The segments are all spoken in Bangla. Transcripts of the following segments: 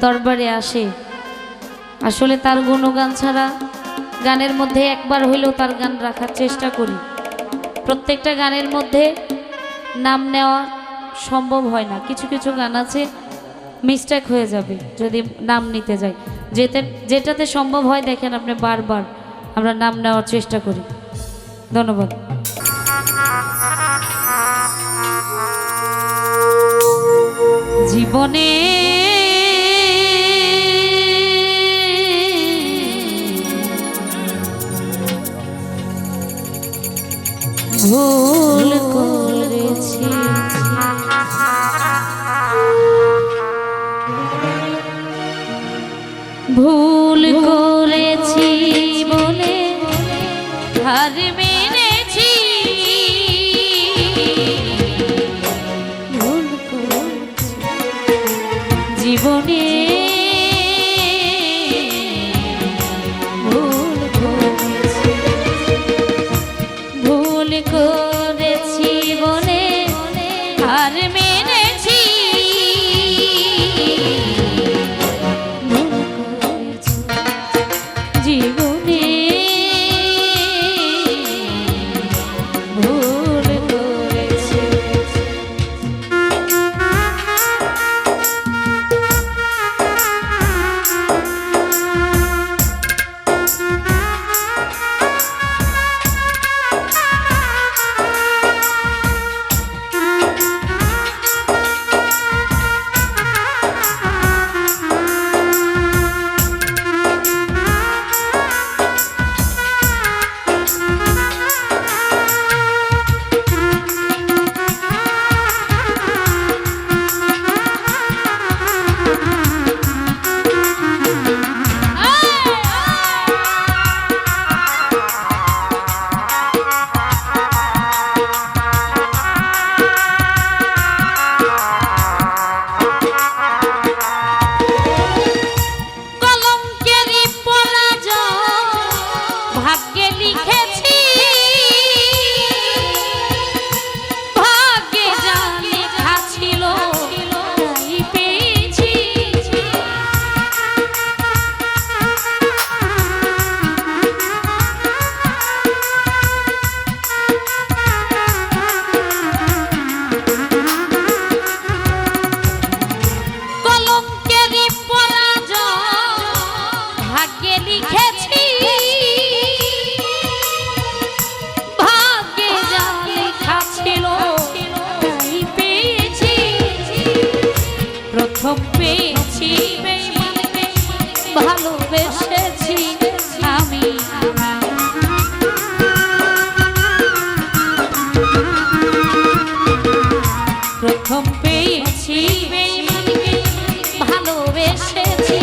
দরবারে আসে। আসলে তার গুণগান ছাড়া গানের মধ্যে একবার হইলেও তার গান রাখার চেষ্টা করি। প্রত্যেকটা গানের মধ্যে নাম নেওয়া সম্ভব হয় না। কিছু কিছু গান আছে মিস্টেক হয়ে যাবে যদি নাম নিতে যাই। যেতে, যেটাতে সম্ভব হয় দেখেন আপনি বারবার আমরা নাম নেওয়ার চেষ্টা করি। ধন্যবাদ। জীবনে ভুল করেছি। ভুল করেছি বলে হার করেছি। জীবনে প্রথম পেয়েছি ভালোবেসেছি আমি। প্রথম পেয়েছি ভালোবেসেছি।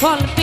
One.